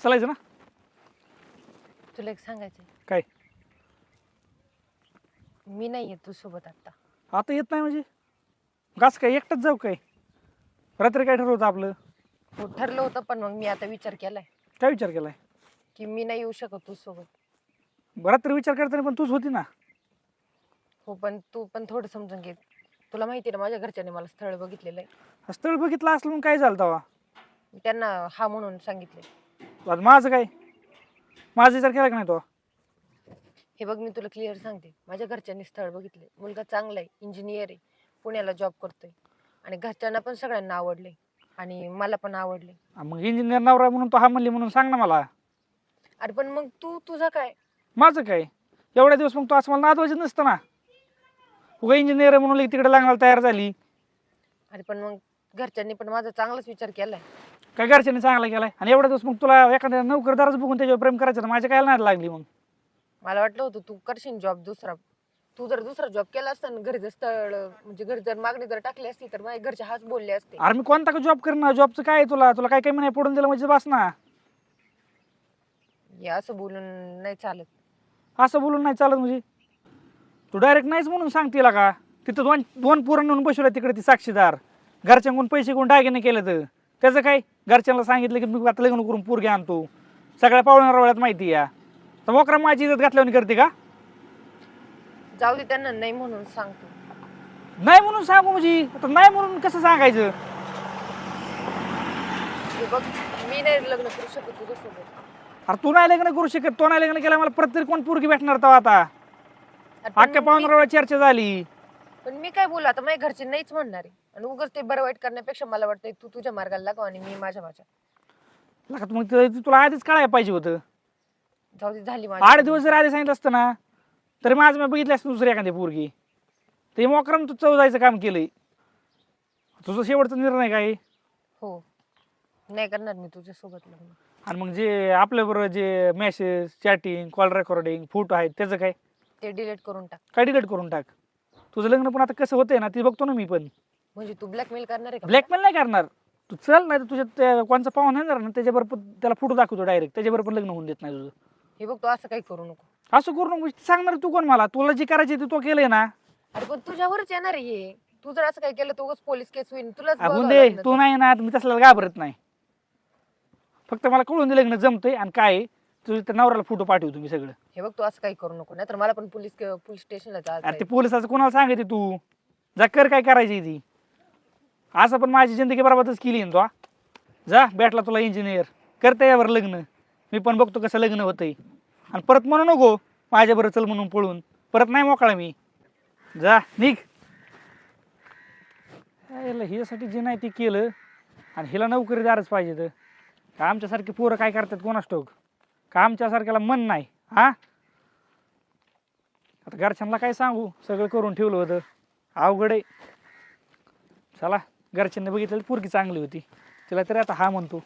चालायचं ना? तुला एक सांगायचं काय? मी नाही येत तू सोबत आता. आता येत नाही म्हणजे? गास काय एकटाच जाऊ काय? रात्री काय ठरवतं आपलं? हो ठरलं होतं पण मग मी आता विचार केलाय. काय विचार केलाय? की मी नाही येऊ शकत तू सोबत रात्री विचार करताना पण तूच होती ना? हो पण तू पण थोडं समजून घे. तुला माहिती आहे ना माझ्या घरच्यांनी मला स्थळ बघितलेलं आहे. स्थळ बघितलं असलं मग काय झालं तेव्हा? मी त्यांना हा म्हणून सांगितले आता माझं काय? माझा विचार केला का नाही तो? हे बघ मी तुला क्लिअर सांगते. माझ्या घरच्यांनी स्थळ बघितले मुलगा चांगला आहे इंजिनियर आहे पुण्याला जॉब करतोय. आणि घरच्यांना पण सगळ्यांना आवडले आणि मला पण आवडले मग इंजिनियर नवरा म्हणून तो हा म्हणली म्हणून सांग ना मला. अरे पण मग तू तुझं काय? माझं काय? एवढ्या दिवस मग तो असं मला नादवायचं नसतं ना. उगा इंजिनियर आहे म्हणून लगेच तिकडे लागणार तयार झाली. अरे पण मग घरच्यांनी पण माझा चांगलाच विचार केलाय. काय घरच्यांनी चांगला केलाय? आणि एवढ्या दिवस मग तुला एखाद्या नोकरदारच बघून त्याच्यावर प्रेम करायचं ना माझ्या काय नाही लागली मग? मला वाटलं होतं तू करशील जॉब दुसरा. तू जर दुसरा जॉब केला असता ना घरी जर स्थळ म्हणजे घरी जर मागणी जर टाकली असती तर माझ्या घरचे हाच बोलले असते. अरे मी कोणता का जॉब करणार? जॉबचं काय आहे तुला? तुला काय काय महिने पडून दिलं म्हणजे बस ना. हे असं बोलून नाही चालत. असं बोलून नाही चालत म्हणजे? तू डायरेक्ट नाहीच म्हणून सांग तिला का? तिथं दोन दोन पोरं नेऊन बसवल्या तिकडे ती साक्षीदार. घरच्यांकडून पैसे कोण दागिने केलं तर त्याचं काय? घरच्यांना सांगितलं की मी आता लग्न करून पोरगी आणतो. सगळ्या पाहुण्या रवळ्यात माहिती या तर मोकरा माझी इज्जत घातल्यावर करते का? जाऊ दे त्यांना नाही म्हणून सांगतो. नाही म्हणून सांगू म्हणजे? आता नाही म्हणून कसं सांगायचं? हे बघ मी नाही लग्न करू शकत तुझ्यासोबत. अरे तू नाही लग्न करू शकत तो नाही लग्न केलं मला प्रत्येक कोण पोरगी भेटणार तेव्हा आता? अख्ख्या पाहुण्या रवळ्यात चर्चा झाली. पण मी काय बोलू आता माझ्या घरचे नाहीच म्हणणार आहे. आणि उगाच ते बरं वाईट करण्यापेक्षा मला वाटतं तू तुझ्या मार्गाला लाग आणि मी माझ्या माझ्या मग ते- ते तुला आधीच कळायला पाहिजे होतं. जाऊ दे झाली आठ दिवस जर आधी सांगितलं असतं ना तरी माझं मी बघितलं असतं दुसरी एखादी पोरगी. ते मोकरम तू चव जायचं काम केलंय. तुझं शेवटचा निर्णय काय? आहे? हो. नाही करणार मी तुझ्यासोबत लग्न. आणि मग जे आपल्या बरोबर जे message chatting call recording photo आहेत त्याचं काय? ते डिलीट करून टाक. काय डिलीट करून टाक? तुझं लग्न पण आता कसं होतंय ना ते बघतो ना मी पण. म्हणजे तू ब्लॅकमेल करणार आहे का? ब्लॅकमेल नाही करणार. तू चल नाही तर तुझ्या त्या कोणचा पाहुणा येणार ना त्याच्याबरोबर त्याला फोटो दाखवतो डायरेक्ट त्याच्याबरोबर लग्न होऊन देत नाही तुझं. हे बघ तू असं काही करू नको. असं करू नको. सांगणार तू कोण मला? तुला जे करायचे ते तो केलंय ना. अरे पण तुझ्यावरच येणार आहे हे. तू जर असं काही केलं तर उगाच पोलीस केस होईल तुलाच आपण बघावं दे लागणार तू. नाही. ना मी तसला घाबरत नाही. फक्त मला कळून दिलं लग्न जमतंय आणि काय आहे, तुझ्या त्या नवऱ्याला फोटो पाठवतो मी सगळं. हे बघ तू असं काही करू नको नाहीतर मला पण पोलीस पोलीस स्टेशनला अरे ते जायचं पोलिसाचं कोणाला सांगायचे तू? जा कर काय करायची ती. असं पण माझी जिंदगी बरोबरच केली ना तू. जा भेटला तुला इंजिनियर करते यावर लग्न. मी पण बघतो कसं लग्न होतंय. आणि परत म्हणू नको माझ्याबरोबर चल म्हणून पळून. परत नाही मोकळा मी. जा निघ. याला हिच्यासाठी जे नाही ते केलं आणि हिला नोकरीदारच पाहिजे तर. आमच्यासारखी पोरं काय करतात कोणास ठाऊक? का आमच्यासारख्याला मन नाही हा? आता घरच्यांना काय सांगू? सगळं करून ठेवलं होतं. अवघड आहे. चला घरच्यांनी बघितलं पोरगी चांगली होती. तिला तरी आता हा म्हणतो.